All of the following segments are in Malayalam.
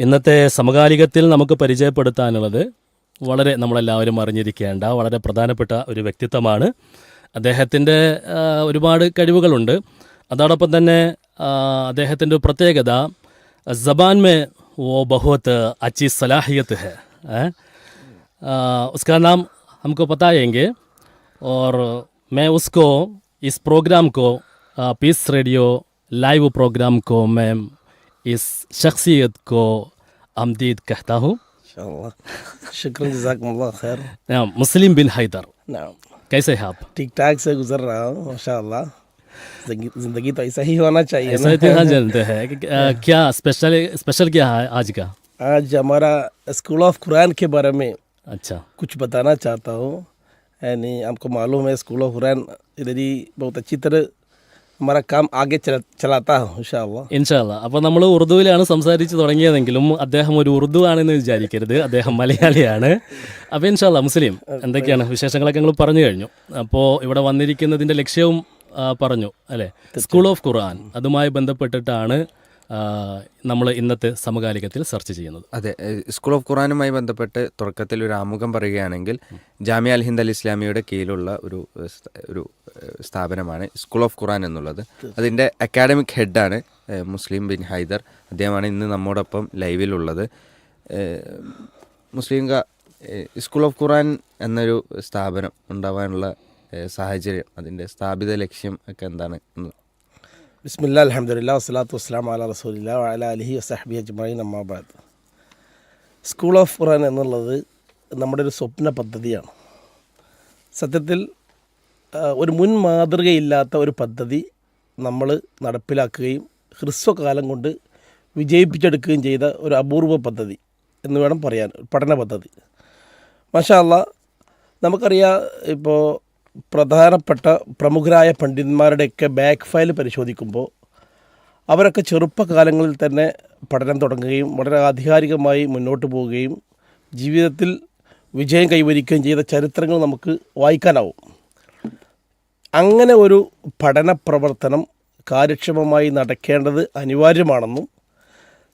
ഇന്നത്തെ സമകാലികത്തിൽ നമുക്ക് പരിചയപ്പെടുത്താനുള്ളത് വളരെ നമ്മളെല്ലാവരും അറിഞ്ഞിരിക്കേണ്ട വളരെ പ്രധാനപ്പെട്ട ഒരു വ്യക്തിത്വമാണ് അദ്ദേഹത്തിൻ്റെ ആ, ഒരുപാട് കഴിവുകളുണ്ട് അതോടൊപ്പം തന്നെ ആ, അദ്ദേഹത്തിൻ്റെ ഒരു പ്രത്യേകത ജബാൻ മേ वो बहुत अच्छी सलाहियत है हैं? आ, उसका नाम हमको बताएंगे और मैं उसको इस प्रोग्राम को आ, पीस रेडियो लाइव प्रोग्राम को मैं इस शख्सियत को आमदीद कहता हूँ। शुक्र खैर। मुस्लिम बिन हैदर। कैसे हैं आप? ठीक ठाक से गुजर रहा हूँ माशाल्लाह। ज़िंदगी तो ऐसा ही होना चाहिए ऐसा ना। इतना जानते हैं क्या स्पेशल स्पेशल क्या है आज का? आज हमारा स्कूल ऑफ़ कुरान के बारे में अच्छा। कुछ बताना चाहता हूँ। यानी आपको मालूम है स्कूल ऑफ़ कुरान इधर ही बहुत अच्छी तरह हमारा काम आगे चला, चलाता हूँ इंशाल्लाह ഇൻഷാല്ല അപ്പോൾ നമ്മൾ ഉറുദുവിലാണ് സംസാരിച്ച് തുടങ്ങിയതെങ്കിലും അദ്ദേഹം ഒരു ഉറുദു ആണെന്ന് വിചാരിക്കരുത് അദ്ദേഹം മലയാളിയാണ് അപ്പോൾ ഇൻഷാല്ല മുസ്ലിം എന്തൊക്കെയാണ് വിശേഷങ്ങളൊക്കെ നിങ്ങൾ പറഞ്ഞു കഴിഞ്ഞു അപ്പോൾ ഇവിടെ വന്നിരിക്കുന്നതിൻ്റെ ലക്ഷ്യവും ആ, പറഞ്ഞു അല്ലേ സ്കൂൾ ഓഫ് ഖുർആൻ അതുമായി ബന്ധപ്പെട്ടിട്ടാണ് നമ്മൾ ഇന്നത്തെ സമകാലികത്തിൽ സെർച്ച് ചെയ്യുന്നത്. അതെ സ്കൂൾ ഓഫ് ഖുറാനുമായി ബന്ധപ്പെട്ട് തുടക്കത്തിൽ ഒരു ആമുഖം പറയുകയാണെങ്കിൽ ജാമ്യ അൽ ഹിന്ദ് അൽ ഇസ്ലാമിയുടെ കീഴിലുള്ള ഒരു ഒരു സ്ഥാപനമാണ് സ്കൂൾ ഓഫ് ഖുറാൻ എന്നുള്ളത്. അതിന്റെ അക്കാഡമിക് ഹെഡാണ് മുസ്ലിം ബിൻ ഹൈദർ. അദ്ദേഹമാണ് ഇന്ന് നമ്മോടൊപ്പം ലൈവിലുള്ളത്. മുസ്ലിം സ്കൂൾ ഓഫ് ഖുറാൻ എന്നൊരു സ്ഥാപനം ഉണ്ടാവാനുള്ള സാഹചര്യം അതിന്റെ സ്ഥാപിത ലക്ഷ്യം ഒക്കെ എന്താണ് ബിസ്മില്ലാ അലഹമുല്ല വസ്സലാത്തു വസ്സലാം അല റസൂലില്ല അല അലഹി വസഹബി അജ്മഈൻ അമ്മാബാദ് സ്കൂൾ ഓഫ് ഖുറാൻ എന്നുള്ളത് നമ്മുടെ ഒരു സ്വപ്ന പദ്ധതിയാണ്. സത്യത്തിൽ ഒരു മുൻ മാതൃകയില്ലാത്ത ഒരു പദ്ധതി നമ്മൾ നടപ്പിലാക്കുകയും ഹ്രസ്വകാലം കൊണ്ട് വിജയിപ്പിച്ചെടുക്കുകയും ചെയ്ത ഒരു അപൂർവ പദ്ധതി എന്ന് വേണം പറയാൻ പഠന പദ്ധതി. മാഷാല്ല നമുക്കറിയാം ഇപ്പോൾ പ്രധാനപ്പെട്ട പ്രമുഖരായ പണ്ഡിതന്മാരുടെയൊക്കെ ബാക്ക് ഫയൽ പരിശോധിക്കുമ്പോൾ അവരൊക്കെ ചെറുപ്പകാലങ്ങളിൽ തന്നെ പഠനം തുടങ്ങുകയും വളരെ ആധികാരികമായി മുന്നോട്ട് പോവുകയും ജീവിതത്തിൽ വിജയം കൈവരിക്കുകയും ചെയ്ത ചരിത്രങ്ങൾ നമുക്ക് വായിക്കാനാവും. അങ്ങനെ ഒരു പഠന പ്രവർത്തനം കാര്യക്ഷമമായി നടക്കേണ്ടത് അനിവാര്യമാണെന്നും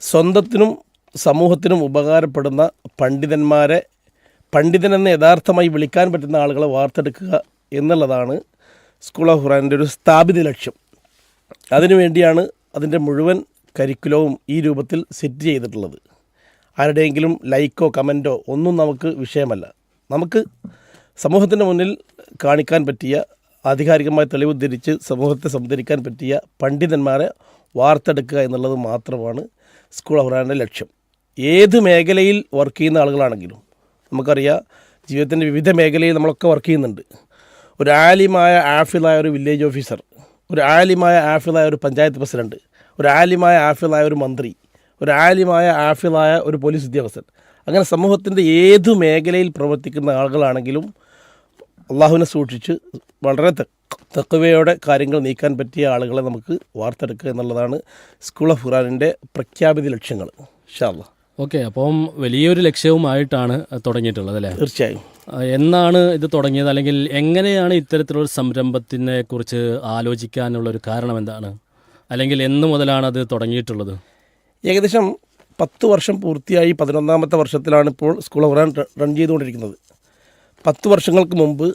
സ്വന്തത്തിനും സമൂഹത്തിനും ഉപകാരപ്പെടുന്ന പണ്ഡിതന്മാരെ പണ്ഡിതനെന്ന് യഥാർത്ഥമായി വിളിക്കാൻ പറ്റുന്ന ആളുകളെ വാർത്തെടുക്കുക എന്നുള്ളതാണ് സ്കൂൾ ഓഫ് ഖുറാന്റെ ഒരു സ്ഥാപിത ലക്ഷ്യം. അതിനുവേണ്ടിയാണ് അതിന്റെ മുഴുവൻ കരിക്കുലവും ഈ രൂപത്തിൽ സെറ്റ് ചെയ്തിട്ടുള്ളത്. ആരുടെയെങ്കിലും ലൈക്കോ കമന്റോ ഒന്നും നമുക്ക് വിഷയമല്ല. നമുക്ക് സമൂഹത്തിന്റെ മുന്നിൽ കാണിക്കാൻ പറ്റിയ ആധികാരികമായ തെളിവുദ്ധരിച്ച് സമൂഹത്തെ സംതരിക്കാൻ പറ്റിയ പണ്ഡിതന്മാരെ വാർത്തെടുക്കുക എന്നുള്ളത് മാത്രമാണ് സ്കൂൾ ഓഫ് ഖുറാന്റെ ലക്ഷ്യം. ഏത് മേഖലയിൽ വർക്ക് ചെയ്യുന്ന ആളുകളാണെങ്കിലും നമുക്കറിയാം ജീവിതത്തിന്റെ വിവിധ മേഖലയിൽ നമ്മളൊക്കെ വർക്ക് ചെയ്യുന്നുണ്ട്. ഒരു ആലിമായ ആഫിലായ ഒരു വില്ലേജ് ഓഫീസർ ഒരു ആലിമായ ആഫിലായ ഒരു പഞ്ചായത്ത് പ്രസിഡന്റ് ഒരു ആലിമായ ആഫിലായ ഒരു മന്ത്രി ഒരു ആലിമായ ആഫിലായ ഒരു പോലീസ് ഉദ്യോഗസ്ഥൻ. അങ്ങനെ സമൂഹത്തിന്റെ ഏത് മേഖലയിൽ പ്രവർത്തിക്കുന്ന ആളുകളാണെങ്കിലും അള്ളാഹുവിനെ സൂക്ഷിച്ച് വളരെ തെക്കുവയോടെ കാര്യങ്ങൾ നീക്കാൻ പറ്റിയ ആളുകളെ നമുക്ക് വാർത്തെടുക്കുക എന്നുള്ളതാണ് സ്കൂൾ ഓഫ് ഖുറാനിന്റെ പ്രഖ്യാപിത ലക്ഷ്യങ്ങൾ. ഷാ ഓക്കെ അപ്പം വലിയൊരു ലക്ഷ്യവുമായിട്ടാണ് തുടങ്ങിയിട്ടുള്ളത് അല്ലേ? തീർച്ചയായും. എന്നാണ് ഇത് തുടങ്ങിയത്? അല്ലെങ്കിൽ എങ്ങനെയാണ് ഇത്തരത്തിലുള്ള സംരംഭത്തിനെ കുറിച്ച് ആലോചിക്കാനുള്ള ഒരു കാരണം എന്താണ്? അല്ലെങ്കിൽ എന്ന് മുതലാണ് അത് തുടങ്ങിയിട്ടുള്ളത്? ഏകദേശം പത്ത് വർഷം പൂർത്തിയായി പതിനൊന്നാമത്തെ വർഷത്തിലാണ് ഇപ്പോൾ സ്കൂൾ ഓഫ് ഖുറാൻ റൺ ചെയ്തുകൊണ്ടിരിക്കുന്നത്. പത്ത് വർഷങ്ങൾക്ക് മുമ്പ്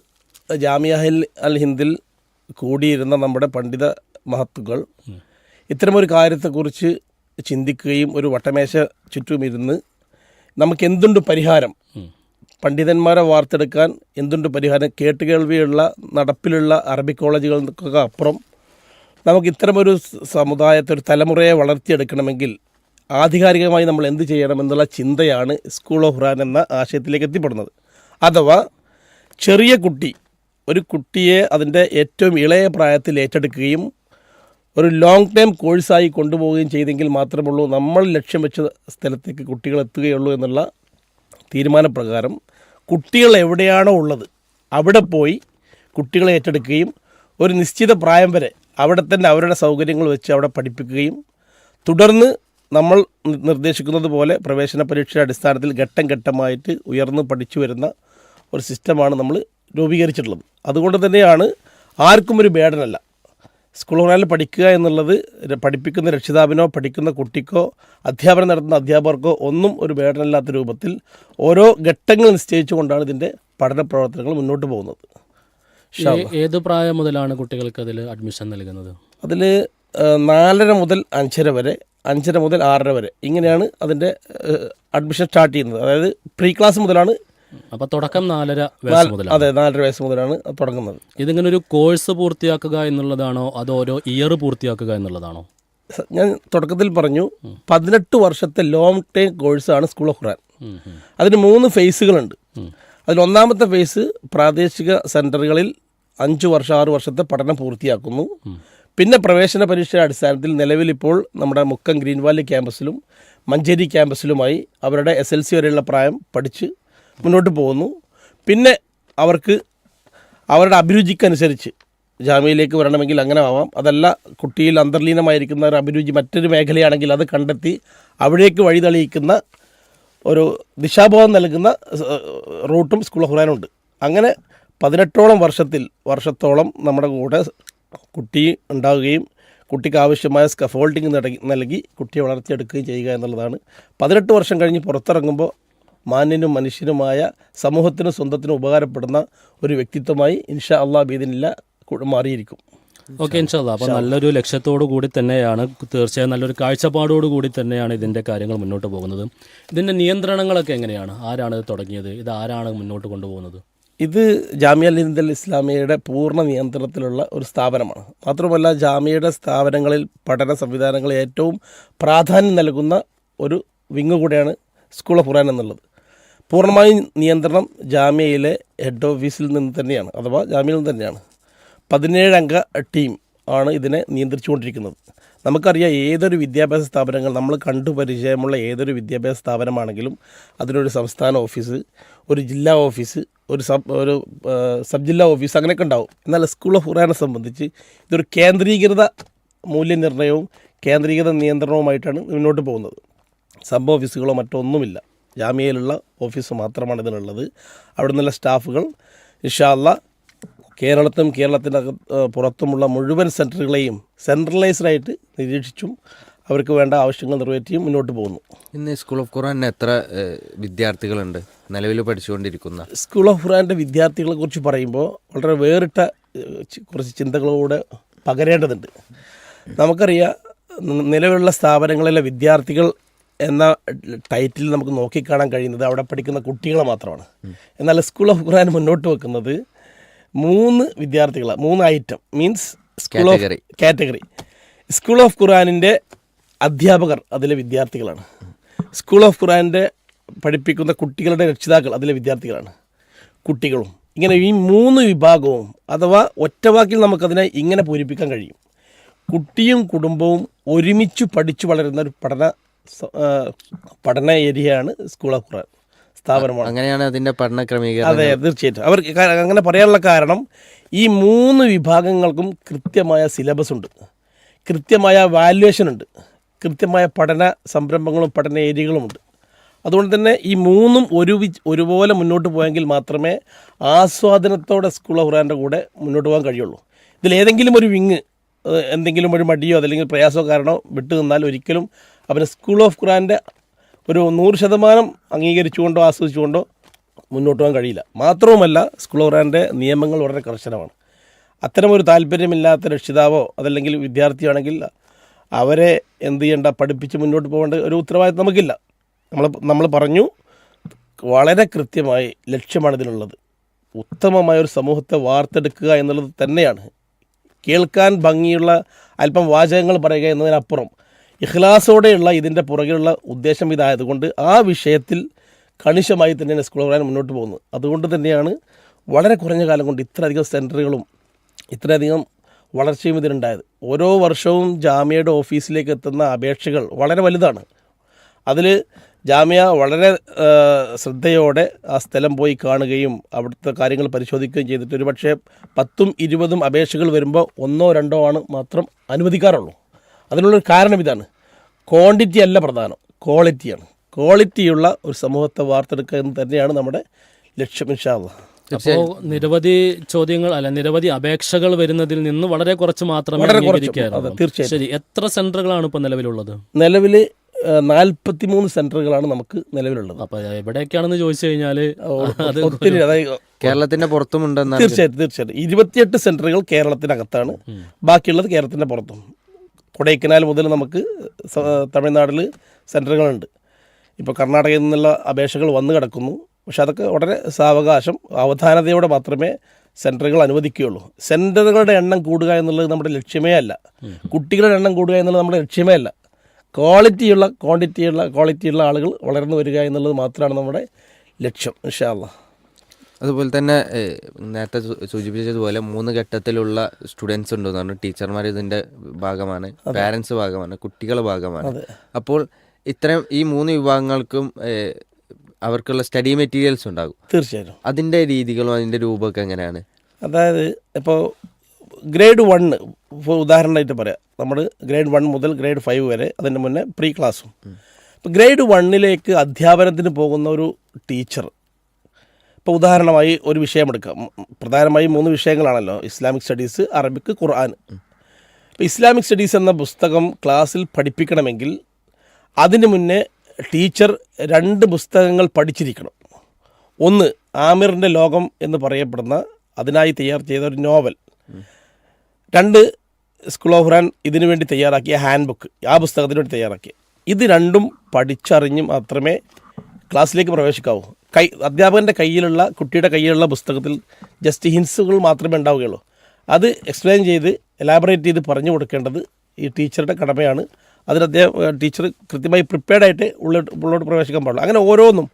ജാമിയ അൽ ഹിന്ദിൽ കൂടിയിരുന്ന നമ്മുടെ പണ്ഡിത മഹത്തുക്കൾ ഇത്തരമൊരു കാര്യത്തെക്കുറിച്ച് ചിന്തിക്കുകയും ഒരു വട്ടമേശ ചുറ്റുമിരുന്ന് നമുക്ക് എന്തുണ്ട് പരിഹാരം പണ്ഡിതന്മാരെ വാർത്തെടുക്കാൻ എന്തുണ്ട് പരിഹാരം? കേട്ടുകേൾവിയുള്ള നടപ്പിലുള്ള അറബിക് കോളേജുകൾക്കൊക്കെ അപ്പുറം നമുക്ക് ഇത്തരമൊരു സമുദായത്തെ ഒരു തലമുറയെ വളർത്തിയെടുക്കണമെങ്കിൽ ആധികാരികമായി നമ്മൾ എന്ത് ചെയ്യണമെന്നുള്ള ചിന്തയാണ് സ്കൂൾ ഓഫ് ഖുറാൻ എന്ന ആശയത്തിലേക്ക് എത്തിപ്പെടുന്നത്. അഥവാ ചെറിയ കുട്ടി ഒരു കുട്ടിയെ അതിന്റെ ഏറ്റവും ഇളയ പ്രായത്തിൽ ഏറ്റെടുക്കുകയും ഒരു ലോങ് ടൈം കോഴ്സായി കൊണ്ടുപോവുകയും ചെയ്തെങ്കിൽ മാത്രമുള്ളൂ നമ്മൾ ലക്ഷ്യം വെച്ച സ്ഥലത്തേക്ക് കുട്ടികൾ എത്തുകയുള്ളൂ എന്നുള്ള തീരുമാനപ്രകാരം കുട്ടികൾ എവിടെയാണോ ഉള്ളത് അവിടെ പോയി കുട്ടികളെ ഏറ്റെടുക്കുകയും ഒരു നിശ്ചിത പ്രായം വരെ അവിടെ തന്നെ അവരുടെ സൗകര്യങ്ങൾ വെച്ച് അവിടെ പഠിപ്പിക്കുകയും തുടർന്ന് നമ്മൾ നിർദ്ദേശിക്കുന്നത് പോലെ പ്രവേശന പരീക്ഷയുടെ അടിസ്ഥാനത്തിൽ ഘട്ടം ഘട്ടമായിട്ട് ഉയർന്ന് പഠിച്ചു വരുന്ന ഒരു സിസ്റ്റമാണ് നമ്മൾ രൂപീകരിച്ചിട്ടുള്ളത്. അതുകൊണ്ട് തന്നെയാണ് ആർക്കും ഒരു ബേഡനല്ല. സ്കൂൾ പഠിക്കുക എന്നുള്ളത് പഠിപ്പിക്കുന്ന രക്ഷിതാവിനോ പഠിക്കുന്ന കുട്ടിക്കോ അധ്യാപനം നടത്തുന്ന അധ്യാപകർക്കോ ഒന്നും ഒരു വേടനല്ലാത്ത രൂപത്തിൽ ഓരോ ഘട്ടങ്ങൾ നിശ്ചയിച്ചുകൊണ്ടാണ് ഇതിന്റെ പഠന പ്രവർത്തനങ്ങൾ മുന്നോട്ട് പോകുന്നത്. ഏത് പ്രായം മുതലാണ് കുട്ടികൾക്ക് അതിൽ അഡ്മിഷൻ നൽകുന്നത്? അതിൽ നാലര മുതൽ അഞ്ചര വരെ അഞ്ചര മുതൽ ആറര വരെ ഇങ്ങനെയാണ് അതിന്റെ അഡ്മിഷൻ സ്റ്റാർട്ട് ചെയ്യുന്നത്. അതായത് പ്രീ ക്ലാസ് മുതലാണ് അപ്പൊ തുടക്കം നാലര വയസ്സ് മുതൽ അതെ നാലര വയസ്സ് മുതലാണ് തുടങ്ങുന്നത്. ഇതിങ്ങനെ ഒരു കോഴ്സ് പൂർത്തിയാക്കുക എന്നുള്ളതാണോ അതോ ഓരോ ഇയർ പൂർത്തിയാക്കുക എന്നുള്ളതാണോ? ഞാൻ തുടക്കത്തിൽ പറഞ്ഞു പതിനെട്ട് വർഷത്തെ ലോങ് ടൈം കോഴ്സാണ് സ്കൂൾ ഓഫ് ഖുറാൻ. അതിന് മൂന്ന് ഫേസുകളുണ്ട് അതിൽ ഒന്നാമത്തെ ഫേസ് പ്രാദേശിക സെന്ററുകളിൽ അഞ്ച് വർഷം ആറ് വർഷത്തെ പഠനം പൂർത്തിയാക്കുന്നു. പിന്നെ പ്രവേശന പരീക്ഷയുടെ അടിസ്ഥാനത്തിൽ നിലവിലിപ്പോൾ നമ്മുടെ മുക്കം ഗ്രീൻ വാലി ക്യാമ്പസിലും മഞ്ചേരി ക്യാമ്പസിലുമായി അവരുടെ എസ് എൽ സി വരെയുള്ള പ്രായം പഠിച്ച് മുന്നോട്ട് പോകുന്നു. പിന്നെ അവർക്ക് അവരുടെ അഭിരുചിക്കനുസരിച്ച് ജാമ്യയിലേക്ക് വരണമെങ്കിൽ അങ്ങനെ ആവാം. അതല്ല കുട്ടിയിൽ അന്തർലീനമായിരിക്കുന്ന ഒരു അഭിരുചി മറ്റൊരു മേഖലയാണെങ്കിൽ അത് കണ്ടെത്തി അവിടേക്ക് വഴി തെളിയിക്കുന്ന ഒരു ദിശാബോധം നൽകുന്ന റൂട്ടും സ്കൂൾ ഓഫ് ഖുറാനുണ്ട് അങ്ങനെ പതിനെട്ടോളം വർഷത്തിൽ വർഷത്തോളം നമ്മുടെ കൂടെ കുട്ടി ഉണ്ടാവുകയും കുട്ടിക്ക് ആവശ്യമായ സ്കഫോൾഡിങ് നൽകി കുട്ടിയെ വളർത്തിയെടുക്കുകയും ചെയ്യുക എന്നുള്ളതാണ്. പതിനെട്ട് വർഷം കഴിഞ്ഞ് പുറത്തിറങ്ങുമ്പോൾ മാന്യനും മനുഷ്യനുമായ സമൂഹത്തിനും സ്വന്തത്തിനും ഉപകാരപ്പെടുന്ന ഒരു വ്യക്തിത്വമായി ഇൻഷാ അള്ളാഹ് ബീദിനില്ല മാറിയിരിക്കും. ഓക്കെ ഇൻഷാല്ല അപ്പോൾ നല്ലൊരു ലക്ഷ്യത്തോടു കൂടി തന്നെയാണ് തീർച്ചയായും നല്ലൊരു കാഴ്ചപ്പാടോടു കൂടി തന്നെയാണ് ഇതിന്റെ കാര്യങ്ങൾ മുന്നോട്ട് പോകുന്നത്. ഇതിന്റെ നിയന്ത്രണങ്ങളൊക്കെ എങ്ങനെയാണ്? ആരാണ് ഇത് തുടങ്ങിയത്? ഇത് ആരാണ് മുന്നോട്ട് കൊണ്ടുപോകുന്നത്? ഇത് ജാമ്യ ലിന്ദൽ ഇസ്ലാമിയയുടെ പൂർണ നിയന്ത്രണത്തിലുള്ള ഒരു സ്ഥാപനമാണ്. മാത്രമല്ല ജാമ്യയുടെ സ്ഥാപനങ്ങളിൽ പഠന സംവിധാനങ്ങൾ ഏറ്റവും പ്രാധാന്യം നൽകുന്ന ഒരു വിങ് കൂടെയാണ് സ്കൂൾ ഓഫ് ഖുറാൻ എന്നുള്ളത്. പൂർണമായും നിയന്ത്രണം ജാമ്യയിലെ ഹെഡ് ഓഫീസിൽ നിന്ന് തന്നെയാണ് അഥവാ ജാമ്യയിൽ നിന്ന് തന്നെയാണ്. പതിനേഴംഗ ടീം ആണ് ഇതിനെ നിയന്ത്രിച്ചുകൊണ്ടിരിക്കുന്നത്. നമുക്കറിയാം ഏതൊരു വിദ്യാഭ്യാസ സ്ഥാപനങ്ങൾ നമ്മൾ കണ്ടു പരിചയമുള്ള ഏതൊരു വിദ്യാഭ്യാസ സ്ഥാപനമാണെങ്കിലും അതിനൊരു സംസ്ഥാന ഓഫീസ് ഒരു ജില്ലാ ഓഫീസ് ഒരു സബ് ഒരു സബ് ജില്ലാ ഓഫീസ് അങ്ങനെയൊക്കെ ഉണ്ടാവും. എന്നാൽ സ്കൂൾ ഓഫ് ഖുറാനെ സംബന്ധിച്ച് ഇതൊരു കേന്ദ്രീകൃത മൂല്യനിർണയവും കേന്ദ്രീകൃത നിയന്ത്രണവുമായിട്ടാണ് മുന്നോട്ട് പോകുന്നത്. സബ് ഓഫീസുകളോ മറ്റോ ഒന്നുമില്ല. ജാമ്യയിലുള്ള ഓഫീസ് മാത്രമാണ് ഇതിനുള്ളത്. അവിടെ നിന്നുള്ള സ്റ്റാഫുകൾ ഇഷാല്ല കേരളത്തിലും കേരളത്തിന്റെ പുറത്തുമുള്ള മുഴുവൻ സെന്ററുകളെയും സെൻട്രലൈസ്ഡായിട്ട് നിരീക്ഷിച്ചും അവർക്ക് വേണ്ട ആവശ്യങ്ങൾ നിറവേറ്റിയും മുന്നോട്ട് പോകുന്നു. ഇന്ന് സ്കൂൾ ഓഫ് ഖുറാൻ എത്ര വിദ്യാർത്ഥികളുണ്ട്? നിലവിൽ പഠിച്ചുകൊണ്ടിരിക്കുന്ന. സ്കൂൾ ഓഫ് ഖുറാന്റെ വിദ്യാർത്ഥികളെ കുറിച്ച് പറയുമ്പോൾ വളരെ വേറിട്ട കുറച്ച് ചിന്തകളോടെ പകരേണ്ടതുണ്ട്. നമുക്കറിയാം നിലവിലുള്ള സ്ഥാപനങ്ങളിലെ വിദ്യാർത്ഥികൾ എന്ന ടൈറ്റിൽ നമുക്ക് നോക്കിക്കാണാൻ കഴിയുന്നത് അവിടെ പഠിക്കുന്ന കുട്ടികളെ മാത്രമാണ്. എന്നാൽ സ്കൂൾ ഓഫ് ഖുറാൻ മുന്നോട്ട് വെക്കുന്നത് മൂന്ന് വിദ്യാർത്ഥികളെ മൂന്ന് item means school of category school of ഖുറാനിന്റെ അധ്യാപകർ അതിലെ വിദ്യാർത്ഥികളാണ്. സ്കൂൾ ഓഫ് ഖുറാനിന്റെ പഠിപ്പിക്കുന്ന കുട്ടികളുടെ രക്ഷിതാക്കൾ അതിലെ വിദ്യാർത്ഥികളാണ്. കുട്ടികളും. ഇങ്ങനെ ഈ മൂന്ന് വിഭാഗവും അഥവാ ഒറ്റവാക്കിൽ നമുക്കതിനെ ഇങ്ങനെ പൂരിപ്പിക്കാൻ കഴിയും. കുട്ടിയും കുടുംബവും ഒരുമിച്ച് പഠിച്ചു വളരുന്ന ഒരു പഠന പഠന ഏരിയയാണ് സ്കൂൾ ഓഫ് ഖുറാൻ. സ്ഥാപനമാണ്. അങ്ങനെയാണ് അതിന്റെ പഠന ക്രമീകരണം. അതെ തീർച്ചയായിട്ടും. അവർ അങ്ങനെ പറയാനുള്ള കാരണം ഈ മൂന്ന് വിഭാഗങ്ങൾക്കും കൃത്യമായ സിലബസ് ഉണ്ട്. കൃത്യമായ വാല്യുവേഷൻ ഉണ്ട്. കൃത്യമായ പഠന സംരംഭങ്ങളും പഠന ഏരിയകളും ഉണ്ട്. അതുകൊണ്ട് തന്നെ ഈ മൂന്നും ഒരു വി- ഒരുപോലെ മുന്നോട്ട് പോയെങ്കിൽ മാത്രമേ ആസ്വാദനത്തോടെ സ്കൂൾ ഓഫ് ഖുറാന്റെ കൂടെ മുന്നോട്ട് പോകാൻ കഴിയുള്ളൂ. ഇതിലേതെങ്കിലും ഒരു വിങ് എന്തെങ്കിലും ഒരു മടിയോ അതല്ലെങ്കിൽ പ്രയാസമോ കാരണോ വിട്ടു നിന്നാൽ ഒരിക്കലും അവന് സ്കൂൾ ഓഫ് ഖുറാന്റെ ഒരു നൂറ് ശതമാനം അംഗീകരിച്ചുകൊണ്ടോ ആസ്വദിച്ചുകൊണ്ടോ മുന്നോട്ട് പോകാൻ കഴിയില്ല. മാത്രവുമല്ല സ്കൂൾ ഓഫ് ഖുറാന്റെ നിയമങ്ങൾ വളരെ കർശനമാണ്. അത്തരമൊരു താല്പര്യമില്ലാത്ത രക്ഷിതാവോ അതല്ലെങ്കിൽ വിദ്യാർത്ഥിയാണെങ്കിൽ അവരെ എന്ത് ചെയ്യേണ്ട പഠിപ്പിച്ച് മുന്നോട്ട് പോകേണ്ട ഒരു ഉത്തരവാദിത്വം നമുക്കില്ല. നമ്മൾ നമ്മൾ പറഞ്ഞു വളരെ കൃത്യമായി ലക്ഷ്യമാണ് ഇതിനുള്ളത് ഉത്തമമായ ഒരു സമൂഹത്തെ വാർത്തെടുക്കുക എന്നുള്ളത് തന്നെയാണ്. കേൾക്കാൻ ഭംഗിയുള്ള അല്പം വാചകങ്ങൾ പറയുക എന്നതിനപ്പുറം ഇഖ്ലാസോടെയുള്ള ഇതിന്റെ പുറകിലുള്ള ഉദ്ദേശം ഇതായതുകൊണ്ട് ആ വിഷയത്തിൽ കണിശമായി തന്നെയാണ് സ്കൂൾ പറയാൻ മുന്നോട്ട് പോകുന്നത് അതുകൊണ്ട് തന്നെയാണ് വളരെ കുറഞ്ഞ കാലം കൊണ്ട് ഇത്രയധികം സെന്ററുകളും ഇത്രയധികം വളർച്ചയും ഇതിനുണ്ടായത് ഓരോ വർഷവും ജാമ്യയുടെ ഓഫീസിലേക്ക് എത്തുന്ന അപേക്ഷകൾ വളരെ വലുതാണ്. അതിൽ ജാമ്യ വളരെ ശ്രദ്ധയോടെ ആ സ്ഥലം പോയി കാണുകയും അവിടുത്തെ കാര്യങ്ങൾ പരിശോധിക്കുകയും ചെയ്തിട്ട് ഒരു പക്ഷേ പത്തും ഇരുപതും അപേക്ഷകൾ വരുമ്പോൾ ഒന്നോ രണ്ടോ ആണ് മാത്രം അനുവദിക്കാറുള്ളൂ. അതിനുള്ളൊരു കാരണം ഇതാണ്. ക്വാണ്ടിറ്റി അല്ല പ്രധാനം. ക്വാളിറ്റിയാണ് ക്വാളിറ്റിയുള്ള ഒരു സമൂഹത്തെ വാർത്തെടുക്കുക എന്ന് തന്നെയാണ് നമ്മുടെ ലക്ഷ്യം ഇൻഷാല്ല അപ്പോൾ നിരവധി ചോദ്യങ്ങൾ അല്ല നിരവധി അപേക്ഷകൾ വരുന്നതിൽ നിന്ന് വളരെ കുറച്ച് മാത്രമേ തീർച്ചയായും. ശരി എത്ര സെന്ററുകളാണ് ഇപ്പോൾ നിലവിലുള്ളത്? നിലവിൽ നാൽപ്പത്തി മൂന്ന് സെന്ററുകളാണ് നമുക്ക് നിലവിലുള്ളത്. അപ്പൊ എവിടെയൊക്കെയാണെന്ന് ചോദിച്ചു കഴിഞ്ഞാൽ കേരളത്തിന്റെ ഒത്തിരി അതായത് കേരളത്തിന്റെ പുറത്തുമുണ്ടെന്നാണ് തീർച്ചയായിട്ടും തീർച്ചയായിട്ടും. ഇരുപത്തിയെട്ട് സെന്ററുകൾ കേരളത്തിനകത്താണ്. ബാക്കിയുള്ളത് കേരളത്തിന്റെ പുറത്തും. കൊടൈക്കനാൽ മുതൽ നമുക്ക് തമിഴ്നാട്ടിൽ സെന്ററുകളുണ്ട് ഇപ്പോൾ കർണാടകയിൽ നിന്നുള്ള അപേക്ഷകൾ വന്നു കിടക്കുന്നു. പക്ഷെ അതൊക്കെ വളരെ സാവകാശം അവധാനതയോടെ മാത്രമേ സെന്ററുകൾ അനുവദിക്കുകയുള്ളൂ. സെന്ററുകളുടെ എണ്ണം കൂടുക എന്നുള്ളത് നമ്മുടെ ലക്ഷ്യമേ അല്ല. കുട്ടികളുടെ എണ്ണം കൂടുക എന്നുള്ളത് നമ്മുടെ ലക്ഷ്യമേ അല്ല. ക്വാളിറ്റിയുള്ള ക്വാണ്ടിറ്റിയുള്ള ക്വാളിറ്റിയുള്ള ആളുകൾ വളർന്നു വരിക എന്നുള്ളത് മാത്രമാണ് നമ്മുടെ ലക്ഷ്യം ഇൻഷാ അതുപോലെ തന്നെ നേരത്തെ സൂചിപ്പിച്ചതുപോലെ മൂന്ന് ഘട്ടത്തിലുള്ള സ്റ്റുഡൻസ് ഉണ്ടെന്ന് പറഞ്ഞു. ടീച്ചർമാർ ഇതിന്റെ ഭാഗമാണ് പാരന്റ്സ് ഭാഗമാണ് കുട്ടികൾ ഭാഗമാണ്. അപ്പോൾ ഇത്രയും ഈ മൂന്ന് വിഭാഗങ്ങൾക്കും അവർക്കുള്ള സ്റ്റഡി മെറ്റീരിയൽസ് ഉണ്ടാകും. തീർച്ചയായിട്ടും. അതിന്റെ രീതികളും അതിന്റെ രൂപമൊക്കെ എങ്ങനെയാണ്? അതായത് ഇപ്പോൾ ഗ്രേഡ് വൺ ഇപ്പോൾ ഉദാഹരണമായിട്ട് പറയാം. നമ്മൾ ഗ്രേഡ് വൺ മുതൽ ഗ്രേഡ് ഫൈവ് വരെ അതിന്റെ മുന്നേ പ്രീ ക്ലാസ്സും. ഇപ്പോൾ ഗ്രേഡ് വണ്ണിലേക്ക് അധ്യാപനത്തിന് പോകുന്ന ഒരു ടീച്ചർ ഇപ്പോൾ ഉദാഹരണമായി ഒരു വിഷയം എടുക്കാം. ഉം, പ്രധാനമായും മൂന്ന് വിഷയങ്ങളാണല്ലോ. Islamic studies Arabic Quran. ഇപ്പോൾ ഇസ്ലാമിക് സ്റ്റഡീസ് എന്ന പുസ്തകം ക്ലാസ്സിൽ പഠിപ്പിക്കണമെങ്കിൽ അതിന് മുന്നേ ടീച്ചർ രണ്ട് പുസ്തകങ്ങൾ പഠിച്ചിരിക്കണം. ഒന്ന് ആമിറിന്റെ ലോകം എന്ന് പറയപ്പെടുന്ന അതിനായി തയ്യാർ ചെയ്ത ഒരു നോവൽ. രണ്ട് സ്കൂൾ ഓഫ് ഖുറാൻ ഇതിനു വേണ്ടി തയ്യാറാക്കിയ ഹാൻഡ് ബുക്ക് ആ പുസ്തകത്തിന് വേണ്ടി തയ്യാറാക്കിയ. ഇത് രണ്ടും പഠിച്ചറിഞ്ഞ് മാത്രമേ ക്ലാസ്സിലേക്ക് പ്രവേശിക്കാവൂ. കൈ അധ്യാപകന്റെ കയ്യിലുള്ള കുട്ടിയുടെ കയ്യിലുള്ള പുസ്തകത്തിൽ ജസ്റ്റ് ഹിൻസുകൾ മാത്രമേ ഉണ്ടാവുകയുള്ളൂ. അത് എക്സ്പ്ലെയിൻ ചെയ്ത് എലാബറേറ്റ് ചെയ്ത് പറഞ്ഞു കൊടുക്കേണ്ടത് ഈ ടീച്ചറുടെ കടമയാണ്. അതിന് അദ്ദേഹം ടീച്ചർ കൃത്യമായി പ്രിപ്പയർഡ് ആയിട്ട് ഉള്ളിലോട്ട് ഉള്ളോട്ട് പ്രവേശിക്കാൻ പാടുള്ളൂ അങ്ങനെ ഓരോന്നും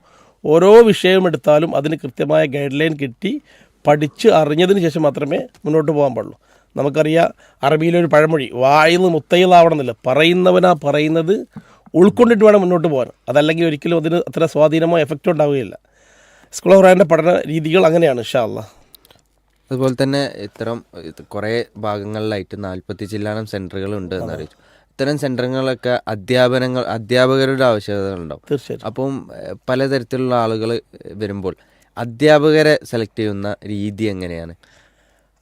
ഓരോ വിഷയം എടുത്താലും അതിന് കൃത്യമായ ഗൈഡ് ലൈൻ കിട്ടി പഠിച്ച് അറിഞ്ഞതിന് ശേഷം മാത്രമേ മുന്നോട്ട് പോകാൻ പാടുള്ളൂ. നമുക്കറിയാം അറബിയിലൊരു പഴമൊഴി വായിന്ന് മുത്തയിലാവണമെന്നില്ല പറയുന്നവനാ പറയുന്നത് ഉൾക്കൊണ്ടിട്ട് വേണം മുന്നോട്ട് പോകാൻ. അതല്ലെങ്കിൽ ഒരിക്കലും അതിന് അത്ര സ്വാധീനമോ എഫക്റ്റോ ഉണ്ടാവുകയില്ല. സ്കൂൾ ഓഫ് റാന്റെ പഠന രീതികൾ അങ്ങനെയാണ് അല്ലാ അതുപോലെ തന്നെ ഇത്തരം ഇത് കുറേ ഭാഗങ്ങളിലായിട്ട് നാൽപ്പത്തി ചില്ലാനം സെന്ററുകൾ എന്നറിയിച്ചു ഇത്തരം സെന്ററുകളൊക്കെ അധ്യാപനങ്ങൾ അധ്യാപകരുടെ ആവശ്യകതകളുണ്ടാവും തീർച്ചയായിട്ടും. അപ്പം പലതരത്തിലുള്ള ആളുകൾ വരുമ്പോൾ അധ്യാപകരെ സെലക്ട് ചെയ്യുന്ന രീതി എങ്ങനെയാണ്?